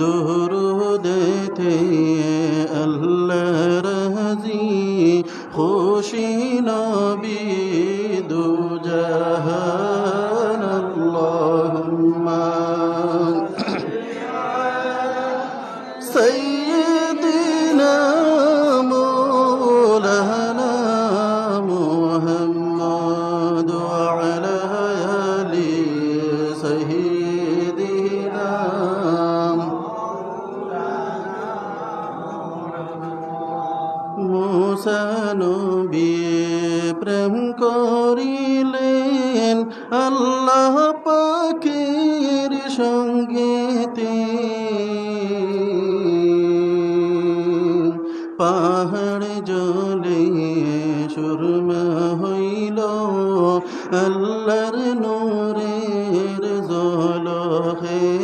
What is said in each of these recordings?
দুরুদেতে আল্লাহ রাজি খুশি নবী দু জাহান আল্লাহুম্মা سيدنا مولانا محمد وعلى آل سيدنا পাখির সঙ্গীতে। পাহাড় জলে সুরমা হইল আল্লাহর নূরের জল হে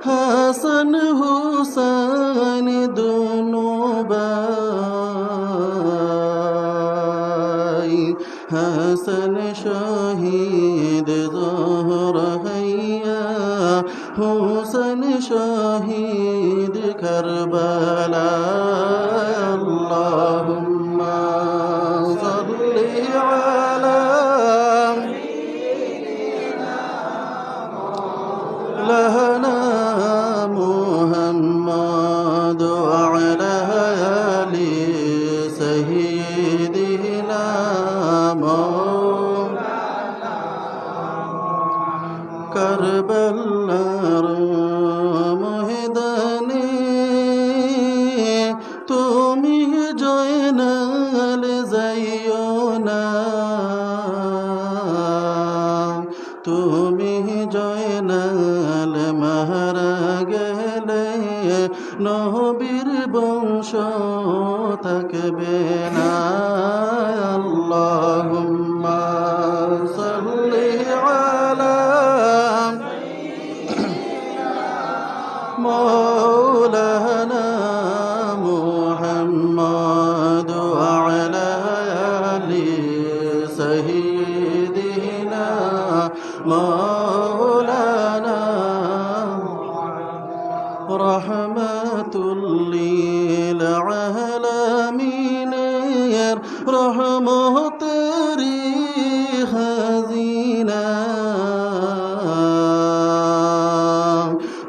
হাসান হুসান দুনো বাই হাসান শহীদ জহর হাইয়া হুসেন শহীদ করবালা নবীর বংশ থাকবে না আল্লাহুম্মা সাল্লি আলা مولانا محمد وعلى آل سيدنا مولانا رحمة للعالمين رحمة خزينة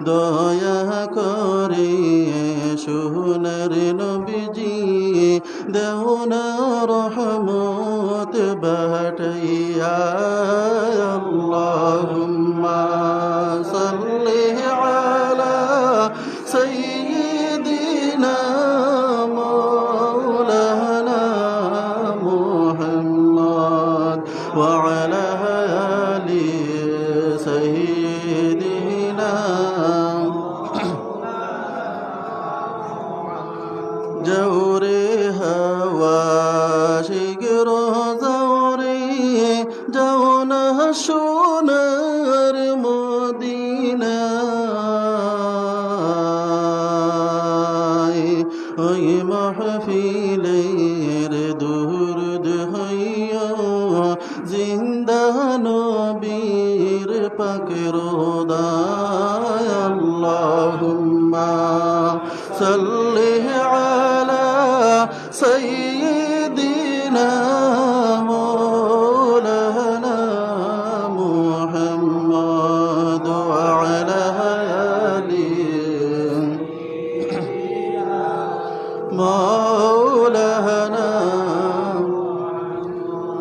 দয়া সাল্লি আলা সাইয়্যিদিনা مولانا محمد وعلى آله مولانا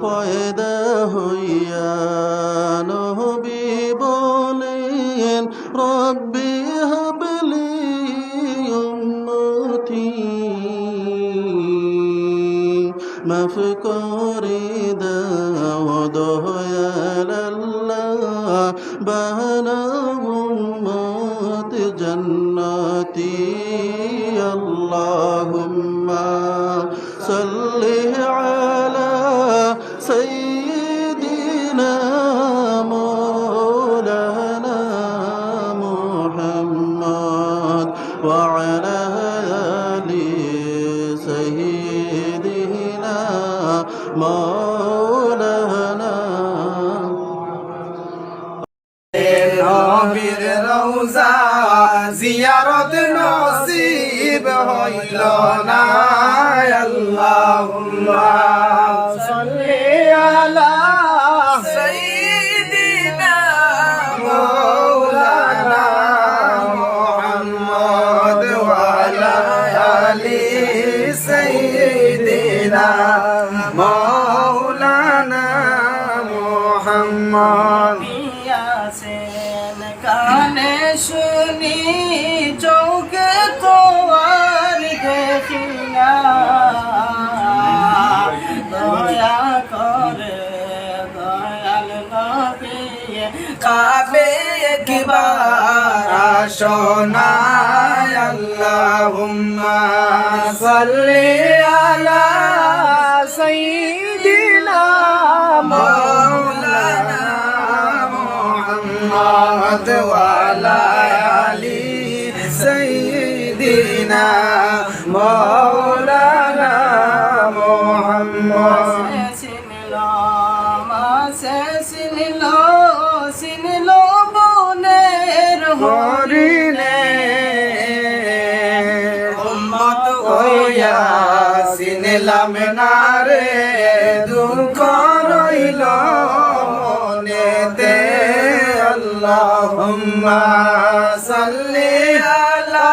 পয়দা হইয়া নবী বলেন রব্বি হাবলি أفكاري داود يا لله بنى غمات اللهم صل على জিয়ারত নসিব হইল না আল্লাহুম্মা সাল্লি আলা চৌকে তো দয়া করে দয়াল কাবে একবার আল্লাহুম্মা সাল্লি আলা সাইয়্যিদিনা সাইয়্যিদিনা মাওলানা মুহাম্মদ। চিনল চিনল বনের হরিণে উম্মত হইয়া সিনেলাম না রে, দুঃখ রইল মনেতে। আল্লাহুম্মা সাল্লি আলা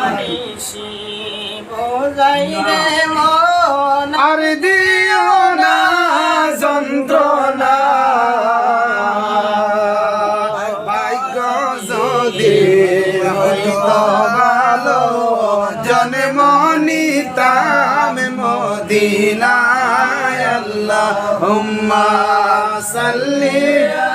ভালো জন্ম নিতাম মদিনায় আল্লাহ সাল্লি